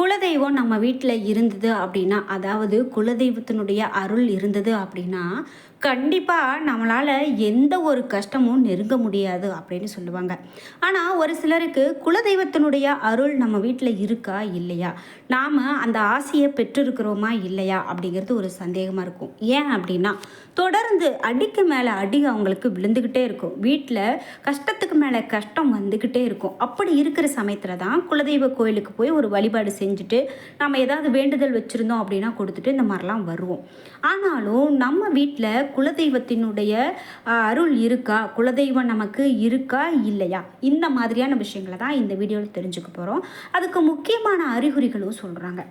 குலதெய்வம் நம்ம வீட்டில் இருந்தது அப்படின்னா அதாவது குலதெய்வத்தினுடைய அருள் இருந்தது அப்படின்னா கண்டிப்பாக நம்மளால் எந்த ஒரு கஷ்டமும் நெருங்க முடியாது அப்படின்னு சொல்லுவாங்க. ஆனால் ஒரு சிலருக்கு குலதெய்வத்தினுடைய அருள் நம்ம வீட்டில் இருக்கா இல்லையா? நாம் அந்த ஆசையை பெற்றிருக்கிறோமா இல்லையா? அப்படிங்கிறது ஒரு சந்தேகமாக இருக்கும். ஏன் அப்படின்னா தொடர்ந்து அடிக்கு மேலே அடி அவங்களுக்கு விழுந்துக்கிட்டே இருக்கும். வீட்டில் கஷ்டத்துக்கு மேலே கஷ்டம் வந்துக்கிட்டே இருக்கும். அப்படி இருக்கிற சமயத்தில் தான் குலதெய்வ கோயிலுக்கு போய் ஒரு வழிபாடு செஞ்சுட்டு நம்ம ஏதாவது வேண்டுதல் வச்சுருந்தோம் அப்படின்னா கொடுத்துட்டு இந்த மாதிரிலாம் வருவோம். ஆனாலும் நம்ம வீட்டில் குலதெய்வத்தினுடைய அருள் இருக்கா? குலதெய்வம் நமக்கு இருக்கா? இல்லையா? இந்த மாதிரியான விஷயங்களை தான் இந்த வீடியோவில் தெரிஞ்சுக்க போகிறோம் அதுக்கு முக்கியமான அறிகுறிகளும் சொல்கிறாங்க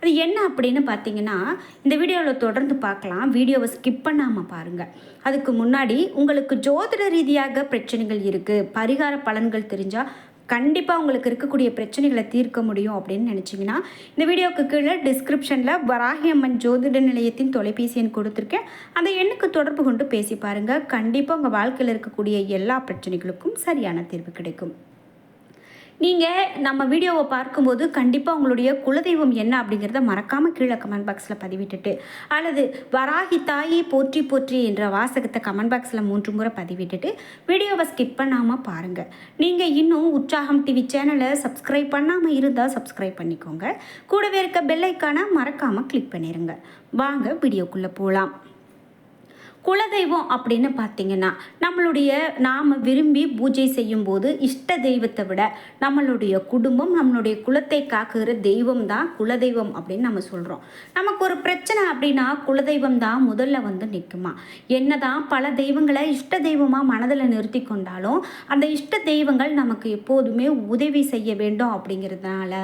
அது என்ன அப்படின்னு பார்த்தீங்கன்னா இந்த வீடியோவில் தொடர்ந்து பார்க்கலாம் வீடியோவை ஸ்கிப் பண்ணாமல் பாருங்கள் அதுக்கு முன்னாடி உங்களுக்கு ஜோதிட ரீதியாக பிரச்சனைகள் இருக்குது பரிகார பலன்கள் தெரிஞ்சால் கண்டிப்பாக உங்களுக்கு இருக்கக்கூடிய பிரச்சனைகளை தீர்க்க முடியும் அப்படின்னு நினச்சிங்கன்னா இந்த வீடியோவுக்கு கீழே டிஸ்கிரிப்ஷனில் வராகியம்மன் ஜோதிட நிலையத்தின் தொலைபேசி எண் கொடுத்துருக்கேன். அந்த எண்ணுக்கு தொடர்பு கொண்டு பேசி பாருங்கள் கண்டிப்பாக உங்கள் வாழ்க்கையில் இருக்கக்கூடிய எல்லா பிரச்சனைகளுக்கும் சரியான தீர்வு கிடைக்கும். நீங்கள் நம்ம வீடியோவை பார்க்கும்போது கண்டிப்பாக உங்களுடைய குலதெய்வம் என்ன அப்படிங்கிறத மறக்காமல் கீழே கமெண்ட் பாக்ஸில் பதிவிட்டுட்டு அல்லது வராகி தாயை போற்றி போற்றி என்ற வாசகத்தை கமெண்ட் பாக்ஸில் மூன்று முறை பதிவிட்டுட்டு வீடியோவை ஸ்கிப் பண்ணாமல் பாருங்கள் நீங்கள் இன்னும் உற்சாகம் டிவி சேனலை சப்ஸ்கிரைப் பண்ணாமல் இருந்தால் சப்ஸ்கிரைப் பண்ணிக்கோங்க. கூடவே இருக்க பெல்லைக்கான மறக்காமல் கிளிக் பண்ணிடுங்க வாங்க வீடியோக்குள்ளே போகலாம் குலதெய்வம் அப்படின்னு பார்த்தீங்கன்னா நம்மளுடைய நாம் விரும்பி பூஜை செய்யும்போது இஷ்ட தெய்வத்தை விட நம்மளுடைய குடும்பம் நம்மளுடைய குலத்தை காக்குகிற தெய்வம் தான் குலதெய்வம் அப்படின்னு நம்ம சொல்கிறோம் நமக்கு ஒரு பிரச்சனை அப்படின்னா குலதெய்வம் தான் முதல்ல வந்து நிற்குமா என்னதான் பல தெய்வங்களை இஷ்ட தெய்வமாக மனதில் நிறுத்தி கொண்டாலும் அந்த இஷ்ட தெய்வங்கள் நமக்கு எப்போதுமே உதவி செய்ய வேண்டும் அப்படிங்கிறதுனால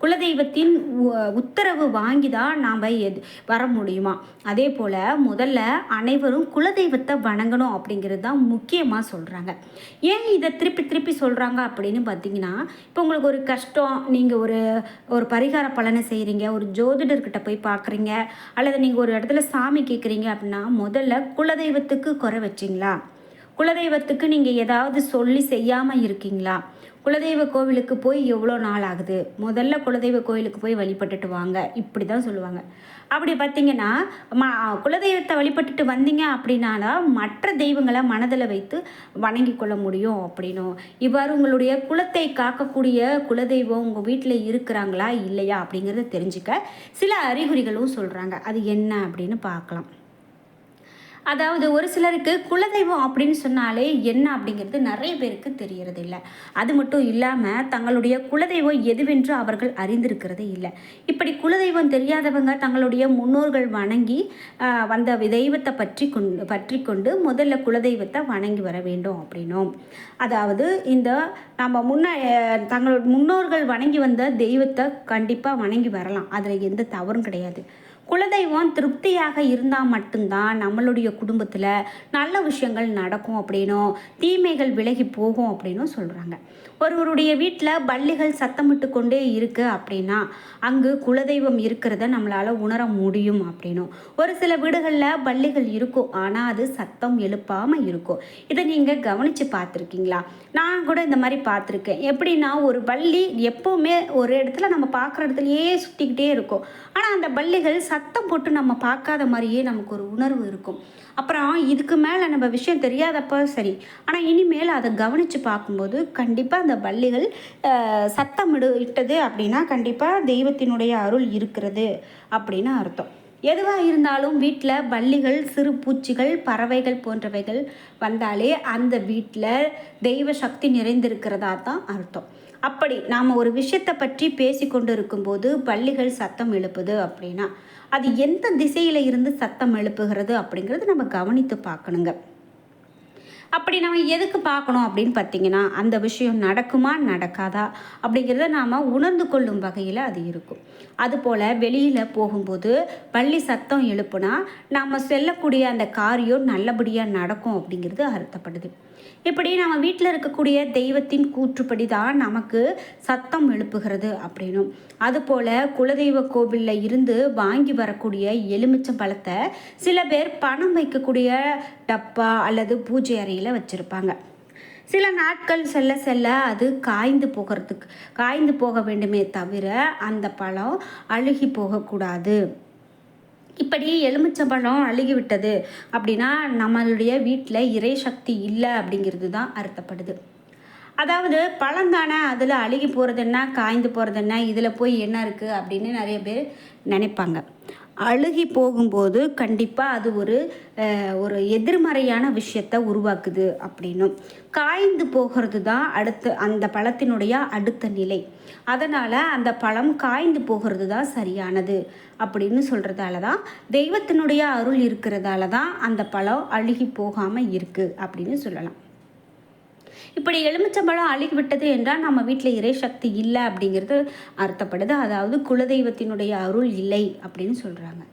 குலதெய்வத்தின் உ- உத்தரவு வாங்கி தான் நாம் எது வர முடியுமா? அதே போல் முதல்ல அனைவரும் குலதெய்வத்தை வணங்கணும் அப்படிங்கிறது தான் முக்கியமாக சொல்கிறாங்க ஏன் இதை திருப்பி திருப்பி சொல்கிறாங்க அப்படின்னு பார்த்தீங்கன்னா இப்போ உங்களுக்கு ஒரு கஷ்டம் நீங்கள் ஒரு ஒரு பரிகார பலனை செய்கிறீங்க ஒரு ஜோதிடர்கிட்ட போய் பார்க்குறீங்க அல்லது நீங்கள் ஒரு இடத்துல சாமி கேட்குறீங்க அப்படின்னா முதல்ல குலதெய்வத்துக்கு குறை வச்சிங்களா? குலதெய்வத்துக்கு நீங்கள் ஏதாவது சொல்லி செய்யாமல் இருக்கீங்களா? குலதெய்வ கோவிலுக்கு போய் எவ்வளோ நாள் ஆகுது? முதல்ல குலதெய்வ கோவிலுக்கு போய் வழிபட்டுட்டு வாங்க. இப்படி தான் சொல்லுவாங்க. அப்படி பார்த்தீங்கன்னா ம குலதெய்வத்தை வழிபட்டுட்டு வந்தீங்க அப்படின்னால மற்ற தெய்வங்களை மனதில் வைத்து வணங்கி கொள்ள முடியும் அப்படின்னும். இவ்வாறு உங்களுடைய குலத்தை காக்கக்கூடிய குலதெய்வம் உங்கள் வீட்டில் இருக்கிறாங்களா இல்லையா அப்படிங்கிறத தெரிஞ்சுக்க சில அறிகுறிகளும் சொல்கிறாங்க அது என்ன அப்படின்னு பார்க்கலாம். அதாவது ஒரு சிலருக்கு குலதெய்வம் அப்படின்னு சொன்னாலே என்ன அப்படிங்கிறது நிறைய பேருக்கு தெரியறது இல்லை அது மட்டும் இல்லாமல் தங்களுடைய குலதெய்வம் எதுவென்று அவர்கள் அறிந்திருக்கிறதே இல்லை. இப்படி குலதெய்வம் தெரியாதவங்க தங்களுடைய முன்னோர்கள் வணங்கி வந்த தெய்வத்தை பற்றி கொண்டு பற்றி கொண்டு முதல்ல குலதெய்வத்தை வணங்கி வர வேண்டும் அப்படின்னும். அதாவது இந்த நம்ம முன்ன தங்களோட முன்னோர்கள் வணங்கி வந்த தெய்வத்தை கண்டிப்பாக வணங்கி வரலாம். அதில் எந்த தவறும் கிடையாது. குலதெய்வம் திருப்தியாக இருந்தால் மட்டும்தான் நம்மளுடைய குடும்பத்தில் நல்ல விஷயங்கள் நடக்கும் அப்படின்னும் தீமைகள் விலகி போகும் அப்படின்னும் சொல்கிறாங்க ஒருவருடைய வீட்டில் பள்ளிகள் சத்தமிட்டு கொண்டே இருக்குது அப்படின்னா அங்கு குலதெய்வம் இருக்கிறத நம்மளால் உணர முடியும் அப்படின்னும். ஒரு சில வீடுகளில் பள்ளிகள் இருக்கும் ஆனால் அது சத்தம் எழுப்பாமல் இருக்கும். இதை நீங்கள் கவனித்து பார்த்துருக்கீங்களா? நான் கூட இந்த மாதிரி பார்த்துருக்கேன். எப்படின்னா ஒரு பள்ளி எப்போவுமே ஒரு இடத்துல நம்ம பார்க்குற இடத்துலையே சுற்றிக்கிட்டே இருக்கும். ஆனால் அந்த பள்ளிகள் சத்தம் போட்டு நம்ம பார்க்காத மாதிரியே நமக்கு ஒரு உணர்வு இருக்கும். அப்புறம் இதுக்கு மேலே நம்ம விஷயம் தெரியாதப்போ சரி. ஆனால் இனிமேல் அதை கவனித்து பார்க்கும்போது கண்டிப்பாக அந்த பள்ளிகள் சத்தம் இடு இட்டது அப்படின்னா கண்டிப்பாக தெய்வத்தினுடைய அருள் இருக்கிறது அப்படின்னு அர்த்தம். எதுவாக இருந்தாலும் வீட்டில் பள்ளிகள் சிறு பூச்சிகள் பறவைகள் போன்றவைகள் வந்தாலே அந்த வீட்டில் தெய்வ சக்தி நிறைந்திருக்கிறதா தான் அர்த்தம். அப்படி நாம் ஒரு விஷயத்தை பற்றி பேசிக்கொண்டு இருக்கும்போது பள்ளிகள் சத்தம் எழுப்புது அப்படின்னா அது எந்த திசையில் இருந்து சத்தம் எழுப்புகிறது அப்படிங்கிறது நம்ம கவனித்து பார்க்கணுங்க. அப்படி நம்ம எதுக்கு பார்க்கணும் அப்படின்னு பார்த்தீங்கன்னா அந்த விஷயம் நடக்குமா நடக்காதா அப்படிங்கிறத நாம் உணர்ந்து கொள்ளும் வகையில் அது இருக்கும். அதுபோல் வெளியில் போகும்போது பள்ளி சத்தம் எழுப்புனா நாம் செல்லக்கூடிய அந்த காரியம் நல்லபடியாக நடக்கும் அப்படிங்கிறது அர்த்தப்படுது. இப்படி நம்ம வீட்டில் இருக்கக்கூடிய தெய்வத்தின் கூற்றுப்படி தான் நமக்கு சத்தம் எழுப்புகிறது அப்படின்னும். அதுபோல் குலதெய்வ கோவிலில் இருந்து வாங்கி வரக்கூடிய எலுமிச்சம் பழத்தை சில பேர் பணம் வைக்கக்கூடிய டப்பா அல்லது பூஜை அறையில் வச்சுருப்பாங்க. சில நாட்கள் செல்ல செல்ல அது காய்ந்து போகிறதுக்கு காய்ந்து போக வேண்டுமே தவிர அந்த பழம் அழுகி போகக்கூடாது. இப்படி எலுமிச்சம்பழம் அழுகி விட்டது அப்படின்னா நம்மளுடைய வீட்டில் இறை சக்தி இல்லை அப்படிங்கிறது தான் அர்த்தப்படுது. அதாவது பழம் தானே அதில் அழுகி போகிறது என்ன காய்ந்து போகிறது என்ன இதில் போய் என்ன இருக்குது அப்படின்னு நிறைய பேர் நினைப்பாங்க. அழுகி போகும்போது கண்டிப்பாக அது ஒரு ஒரு எதிர்மறையான விஷயத்தை உருவாக்குது அப்படின்னும் காய்ந்து போகிறது தான் அடுத்த அந்த பழத்தினுடைய அடுத்த நிலை. அதனால் அந்த பழம் காய்ந்து போகிறது தான் சரியானது அப்படின்னு சொல்கிறதால தான் தெய்வத்தினுடைய அருள் இருக்கிறதால தான் அந்த பழம் அழுகி போகாமல் இருக்குது அப்படின்னு சொல்லலாம். இப்படி எலுமிச்சம்பழம் அழுகி விட்டது என்றால் நம்ம வீட்டில் இறை சக்தி இல்லை அப்படிங்கிறது அர்த்தப்படுது. அதாவது குலதெய்வத்தினுடைய அருள் இல்லை அப்படின்னு சொல்கிறாங்க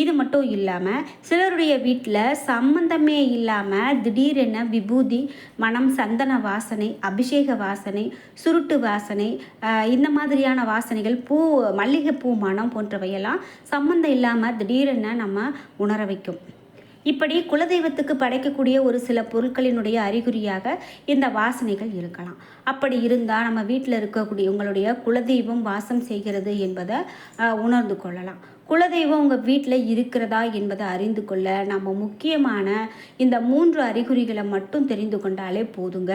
இது மட்டும் இல்லாமல் சிலருடைய வீட்டில் சம்பந்தமே இல்லாமல் திடீரென விபூதி மனம் சந்தன வாசனை அபிஷேக வாசனை சுருட்டு வாசனை இந்த மாதிரியான வாசனைகள் பூ மல்லிகைப்பூ மனம் போன்றவையெல்லாம் சம்மந்தம் இல்லாமல் திடீரென நம்ம உணர வைக்கும். இப்படி குலதெய்வத்துக்கு படைக்கக்கூடிய ஒரு சில பொருட்களினுடைய அறிகுறியாக இந்த வாசனைகள் இருக்கலாம். அப்படி இருந்தால் நம்ம வீட்டில் இருக்கக்கூடிய உங்களுடைய குலதெய்வம் வாசம் செய்கிறது என்பதை உணர்ந்து கொள்ளலாம். குலதெய்வம் உங்கள் வீட்டில் இருக்கிறதா என்பதை அறிந்து கொள்ள நம்ம முக்கியமான இந்த மூன்று அறிகுறிகளை மட்டும் தெரிந்து கொண்டாலே போதுங்க.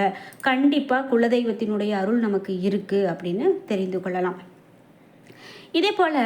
கண்டிப்பாக குலதெய்வத்தினுடைய அருள் நமக்கு இருக்குது அப்படின்னு தெரிந்து கொள்ளலாம். இதே போல்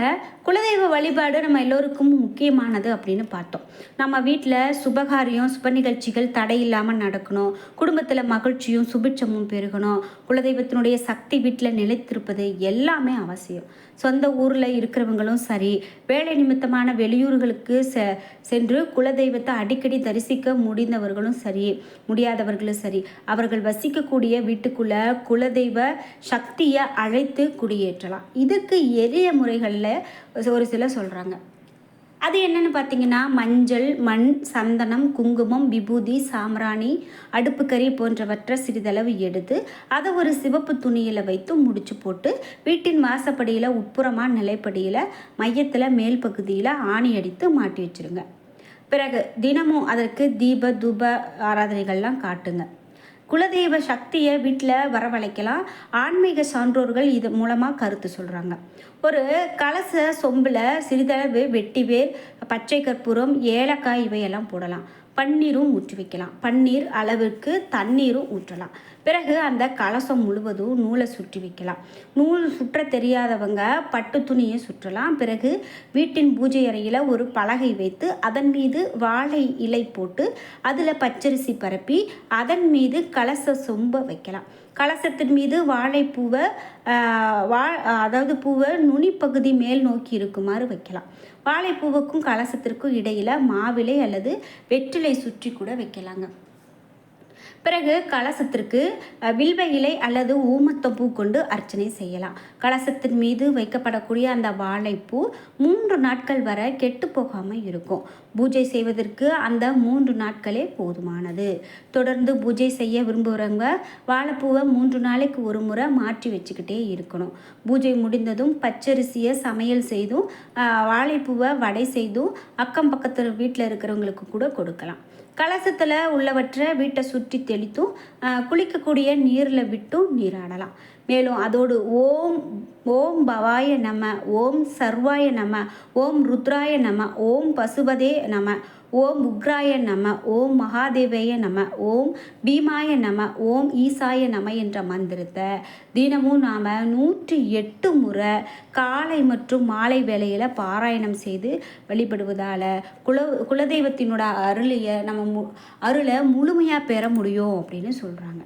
குலதெய்வ வழிபாடு நம்ம எல்லோருக்கும் முக்கியமானது அப்படின்னு பார்த்தோம். நம்ம வீட்டில் சுபகாரியம் சுப நிகழ்ச்சிகள் தடை இல்லாமல் நடக்கணும். குடும்பத்தில் மகிழ்ச்சியும் சுபிட்சமும் பெருகணும். குலதெய்வத்தினுடைய சக்தி வீட்டில் நிலைத்திருப்பது எல்லாமே அவசியம். சொந்த ஊரில் இருக்கிறவங்களும் சரி வேலை நிமித்தமான வெளியூர்களுக்கு செ சென்று குலதெய்வத்தை அடிக்கடி தரிசிக்க முடிந்தவர்களும் சரி முடியாதவர்களும் சரி அவர்கள் வசிக்கக்கூடிய வீட்டுக்குள்ள குலதெய்வ சக்தியை அழைத்து குடியேற்றலாம். இதுக்கு எளிய முறைகளில் ஒரு சில சொல்கிறாங்க அது என்னென்னு பார்த்தீங்கன்னா மஞ்சள் மண் சந்தனம் குங்குமம் விபூதி சாம்ராணி அடுப்புக்கறி போன்றவற்றை சிறிதளவு எடுத்து அதை ஒரு சிவப்பு துணியில் வைத்து முடிச்சு போட்டு வீட்டின் வாசப்படியில் உட்புறமாக நிலைப்படியில் மையத்தில் மேல் பகுதியில் ஆணி அடித்து மாட்டி வச்சுருங்க. பிறகு தினமும் அதற்கு தீப தூப ஆராதனைகள்லாம் காட்டுங்க. குலதெய்வ சக்தியை வீட்டில் வரவழைக்கலாம். ஆன்மீக சான்றோர்கள் இது மூலமாக கருத்து சொல்கிறாங்க ஒரு கலச சொம்பில் சிறிதளவு வெட்டிவேர் பச்சை கற்பூரம் ஏலக்காய் இவையெல்லாம் போடலாம். பன்னீரும் ஊற்றி வைக்கலாம். பன்னீர் அளவுக்கு தண்ணீரும் ஊற்றலாம். பிறகு அந்த கலசம் முழுவதும் நூலை சுற்றி வைக்கலாம். நூல் சுற்ற தெரியாதவங்க பட்டு துணியை சுற்றலாம். பிறகு வீட்டின் பூஜை அறையில் ஒரு பலகை வைத்து அதன் மீது வாழை இலை போட்டு அதில் பச்சரிசி பரப்பி அதன் மீது கலச சொம்ப வைக்கலாம். கலசத்தின் மீது வாழைப்பூவை வா அதாவது பூவை நுனிப்பகுதி மேல் நோக்கி இருக்குமாறு வைக்கலாம். வாழைப்பூவுக்கும் கலசத்திற்கும் இடையில் மாவிலை அல்லது வெற்றிலை சுற்றி கூட வைக்கலாங்க. பிறகு கலசத்திற்கு வில்வ இலை அல்லது ஊமத்தப்பூ கொண்டு அர்ச்சனை செய்யலாம். கலசத்தின் மீது வைக்கப்படக்கூடிய அந்த வாழைப்பூ மூன்று நாட்கள் வரை கெட்டு போகாமல் இருக்கும். பூஜை செய்வதற்கு அந்த மூன்று நாட்களே போதுமானது. தொடர்ந்து பூஜை செய்ய விரும்புகிறவங்க வாழைப்பூவை மூன்று நாளைக்கு ஒரு முறை மாற்றி வச்சுக்கிட்டே இருக்கணும். பூஜை முடிந்ததும் பச்சரிசியை சமையல் செய்தும் வாழைப்பூவை வடை செய்தும் அக்கம் பக்கத்தில் வீட்டில் இருக்கிறவங்களுக்கு கூட கொடுக்கலாம். கலசத்தில் உள்ளவற்றை வீட்டை சுற்றி தெளித்தும் குளிக்கக்கூடிய நீரில் விட்டும் நீராடலாம். மேலும் அதோடு ஓம் ஓம் பவாய நம ஓம் சர்வாய நம ஓம் ருத்ராய நம ஓம் பசுபதே நம ஓம் உக்ராய நம ஓம் மகாதேவைய நம ஓம் பீமாய நம ஓம் ஈசாய நம என்ற மந்திரத்தை தினமும் நாம் நூற்றி எட்டு முறை காலை மற்றும் மாலை வேளையில் பாராயணம் செய்து வழிபடுவதால் குல குலதெய்வத்தினோட அருளையை நம்ம மு அருளை முழுமையாக பெற முடியும் அப்படின்னு சொல்கிறாங்க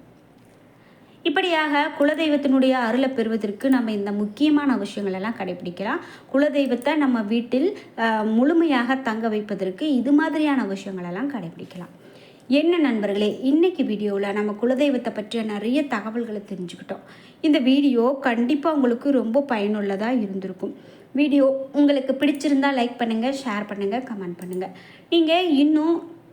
இப்படியாக குலதெய்வத்தினுடைய அருளை பெறுவதற்கு நம்ம இந்த முக்கியமான விஷயங்கள் எல்லாம் கடைபிடிக்கலாம் குலதெய்வத்தை நம்ம வீட்டில் முழுமையாக தங்க வைப்பதற்கு இது மாதிரியான விஷயங்களெல்லாம் கடைபிடிக்கலாம் என்ன நண்பர்களே இன்றைக்கி வீடியோவில் நம்ம குலதெய்வத்தை பற்றிய நிறைய தகவல்களை தெரிஞ்சுக்கிட்டோம். இந்த வீடியோ கண்டிப்பாக உங்களுக்கு ரொம்ப பயனுள்ளதாக இருந்திருக்கும். வீடியோ உங்களுக்கு பிடிச்சிருந்தால் லைக் பண்ணுங்கள் ஷேர் பண்ணுங்கள் கமெண்ட் பண்ணுங்கள் நீங்கள் இன்னும்